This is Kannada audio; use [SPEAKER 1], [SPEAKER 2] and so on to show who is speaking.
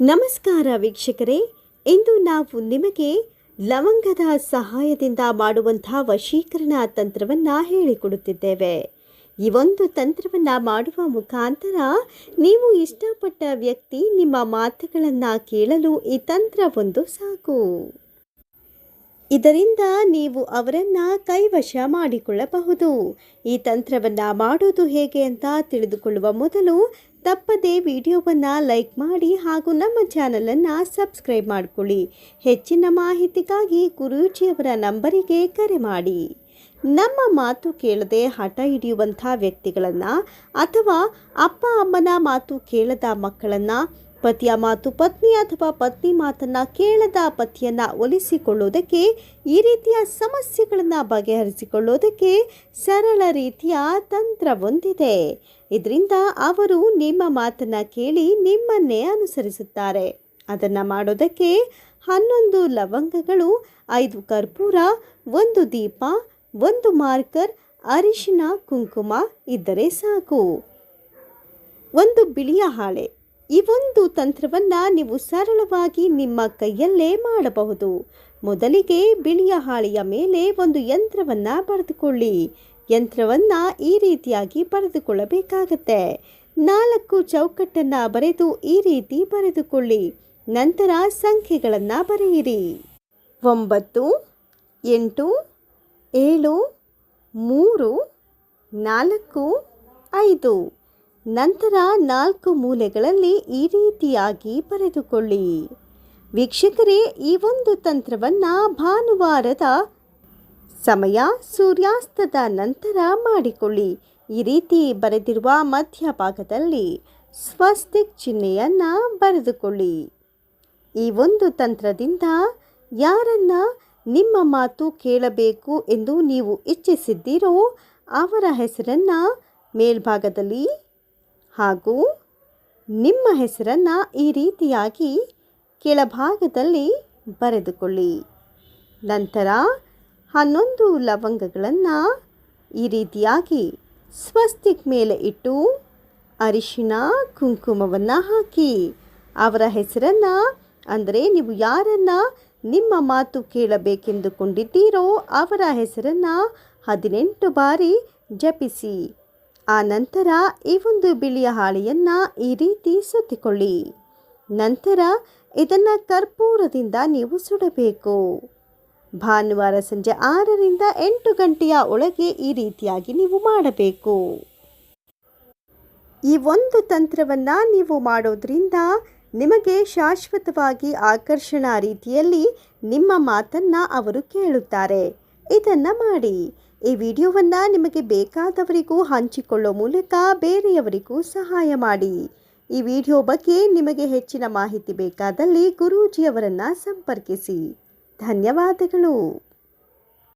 [SPEAKER 1] ನಮಸ್ಕಾರ ವೀಕ್ಷಕರೇ, ಇಂದು ನಾವು ನಿಮಗೆ ಲವಂಗದ ಸಹಾಯದಿಂದ ಮಾಡುವಂತಹ ವಶೀಕರಣ ತಂತ್ರವನ್ನು ಹೇಳಿಕೊಡುತ್ತಿದ್ದೇವೆ. ಈ ಒಂದು ತಂತ್ರವನ್ನು ಮಾಡುವ ಮುಖಾಂತರ ನೀವು ಇಷ್ಟಪಟ್ಟ ವ್ಯಕ್ತಿ ನಿಮ್ಮ ಮಾತುಗಳನ್ನು ಕೇಳಲು ಈ ತಂತ್ರ ಒಂದು ಸಾಕು. ಇದರಿಂದ ನೀವು ಅವರನ್ನು ಕೈವಶ ಮಾಡಿಕೊಳ್ಳಬಹುದು. ಈ ತಂತ್ರವನ್ನು ಮಾಡೋದು ಹೇಗೆ ಅಂತ ತಿಳಿದುಕೊಳ್ಳುವ ಮೊದಲು ತಪ್ಪದೇ ವಿಡಿಯೋವನ್ನು ಲೈಕ್ ಮಾಡಿ ಹಾಗೂ ನಮ್ಮ ಚಾನಲನ್ನು ಸಬ್ಸ್ಕ್ರೈಬ್ ಮಾಡಿಕೊಳ್ಳಿ. ಹೆಚ್ಚಿನ ಮಾಹಿತಿಗಾಗಿ ಗುರೂಜಿಯವರ ನಂಬರಿಗೆ ಕರೆ ಮಾಡಿ. ನಮ್ಮ ಮಾತು ಕೇಳದೆ ಹಠ ಹಿಡಿಯುವಂಥ ವ್ಯಕ್ತಿಗಳನ್ನು ಅಥವಾ ಅಪ್ಪ, ಅಮ್ಮನ ಮಾತು ಕೇಳದ ಮಕ್ಕಳನ್ನು ಪತಿಯ ಮಾತು ಪತ್ನಿ ಅಥವಾ ಪತ್ನಿ ಮಾತನ್ನು ಕೇಳದ ಪತಿಯನ್ನು ಒಲಿಸಿಕೊಳ್ಳೋದಕ್ಕೆ, ಈ ರೀತಿಯ ಸಮಸ್ಯೆಗಳನ್ನು ಬಗೆಹರಿಸಿಕೊಳ್ಳೋದಕ್ಕೆ ಸರಳ ರೀತಿಯ ತಂತ್ರವೊಂದಿದೆ ಇದರಿಂದ ಅವರು ನಿಮ್ಮ ಮಾತನ್ನು ಕೇಳಿ ನಿಮ್ಮನ್ನೇ ಅನುಸರಿಸುತ್ತಾರೆ. ಅದನ್ನು ಮಾಡೋದಕ್ಕೆ ಹನ್ನೊಂದು ಲವಂಗಗಳು, ಐದು ಕರ್ಪೂರ, ಒಂದು ದೀಪ, ಒಂದು ಮಾರ್ಕರ್, ಅರಿಶಿನ, ಕುಂಕುಮ ಇದ್ದರೆ ಸಾಕು. ಒಂದು ಬಿಳಿಯ ಹಾಳೆ. ಈ ಒಂದು ತಂತ್ರವನ್ನು ನೀವು ಸರಳವಾಗಿ ನಿಮ್ಮ ಕೈಯಲ್ಲೇ ಮಾಡಬಹುದು. ಮೊದಲಿಗೆ ಬಿಳಿಯ ಹಾಳೆಯ ಮೇಲೆ ಒಂದು ಯಂತ್ರವನ್ನು ಬರೆದುಕೊಳ್ಳಿ. ಯಂತ್ರವನ್ನು ಈ ರೀತಿಯಾಗಿ ಬರೆದುಕೊಳ್ಳಬೇಕಾಗತ್ತೆ. ನಾಲ್ಕು ಚೌಕಟ್ಟನ್ನು ಬರೆದು ಈ ರೀತಿ ಬರೆದುಕೊಳ್ಳಿ. ನಂತರ ಸಂಖ್ಯೆಗಳನ್ನು ಬರೆಯಿರಿ. ಒಂಬತ್ತು, ಎಂಟು, ಏಳು, ಮೂರು, ನಾಲ್ಕು, ಐದು. ನಂತರ ನಾಲ್ಕು ಮೂಲೆಗಳಲ್ಲಿ ಈ ರೀತಿಯಾಗಿ ಬರೆದುಕೊಳ್ಳಿ. ವೀಕ್ಷಕರೇ, ಈ ಒಂದು ತಂತ್ರವನ್ನು ಭಾನುವಾರದ ಸಮಯ ಸೂರ್ಯಾಸ್ತದ ನಂತರ ಮಾಡಿಕೊಳ್ಳಿ. ಈ ರೀತಿ ಬರೆದಿರುವ ಮಧ್ಯಭಾಗದಲ್ಲಿ ಸ್ವಸ್ತಿಕ್ ಚಿಹ್ನೆಯನ್ನು ಬರೆದುಕೊಳ್ಳಿ. ಈ ಒಂದು ತಂತ್ರದಿಂದ ಯಾರನ್ನ ನಿಮ್ಮ ಮಾತು ಕೇಳಬೇಕು ಎಂದು ನೀವು ಇಚ್ಛಿಸಿದ್ದೀರೋ, ಅವರ ಹೆಸರನ್ನು ಮೇಲ್ಭಾಗದಲ್ಲಿ ಹಾಗೂ ನಿಮ್ಮ ಹೆಸರನ್ನು ಈ ರೀತಿಯಾಗಿ ಕೆಳಭಾಗದಲ್ಲಿ ಬರೆದುಕೊಳ್ಳಿ. ನಂತರ ಹನ್ನೊಂದು ಲವಂಗಗಳನ್ನು ಈ ರೀತಿಯಾಗಿ ಸ್ವಸ್ತಿಕ್ ಮೇಲೆ ಇಟ್ಟು ಅರಿಶಿನ ಕುಂಕುಮವನ್ನು ಹಾಕಿ, ಅವರ ಹೆಸರನ್ನು ಅಂದರೆ ನೀವು ಯಾರನ್ನ ನಿಮ್ಮ ಮಾತು ಕೇಳಬೇಕೆಂದುಕೊಂಡಿದ್ದೀರೋ ಅವರ ಹೆಸರನ್ನು ಹದಿನೆಂಟು ಬಾರಿ ಜಪಿಸಿ. ಆ ನಂತರ ಈ ಒಂದು ಬಿಳಿಯ ಹಾಳೆಯನ್ನು ಈ ರೀತಿ ಸುತ್ತಿಕೊಳ್ಳಿ. ನಂತರ ಇದನ್ನು ಕರ್ಪೂರದಿಂದ ನೀವು ಸುಡಬೇಕು. ಭಾನುವಾರ ಸಂಜೆ ಆರರಿಂದ ಎಂಟು ಗಂಟೆಯ ಒಳಗೆ ಈ ರೀತಿಯಾಗಿ ನೀವು ಮಾಡಬೇಕು. ಈ ಒಂದು ತಂತ್ರವನ್ನು ನೀವು ಮಾಡೋದ್ರಿಂದ ನಿಮಗೆ ಶಾಶ್ವತವಾಗಿ ಆಕರ್ಷಣಾ ರೀತಿಯಲ್ಲಿ ನಿಮ್ಮ ಮಾತನ್ನು ಅವರು ಕೇಳುತ್ತಾರೆ. ಇದನ್ನು ಮಾಡಿ. ಈ ವಿಡಿಯೋವನ್ನು ನಿಮಗೆ ಬೇಕಾದವರಿಗೂ ಹಂಚಿಕೊಳ್ಳೋ ಮೂಲಕ ಬೇರೆಯವರಿಗೂ ಸಹಾಯ ಮಾಡಿ. ಈ ವಿಡಿಯೋ ಬಗ್ಗೆ ನಿಮಗೆ ಹೆಚ್ಚಿನ ಮಾಹಿತಿ ಬೇಕಾದಲ್ಲಿ ಗುರೂಜಿಯವರನ್ನು ಸಂಪರ್ಕಿಸಿ. ಧನ್ಯವಾದಗಳು.